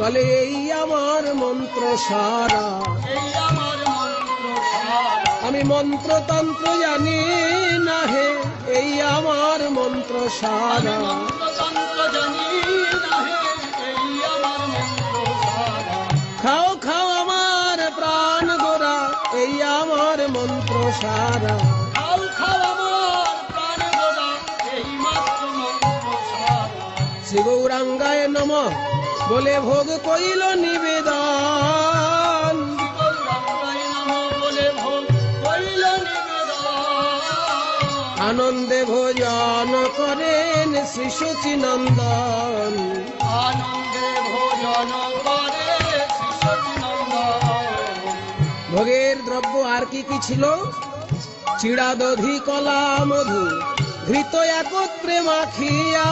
বলে, এই আমার মন্ত্র সারা আমি মন্ত্রতন্ত্র জানি না হে এই আমার মন্ত্র সারা খাও খাও আমার প্রাণ গোরা এই আমার মন্ত্র সারা শ্রী নম বলে ভোগ কইল নিবেদন। আনন্দে ভোজন করেন শ্রী সচিনন্দন আনন্দে ভোজন ভোগের দ্রব্য আর কি কি ছিল? চিড়া দধি কলা মধু ঘৃত একত্রে মাখিয়া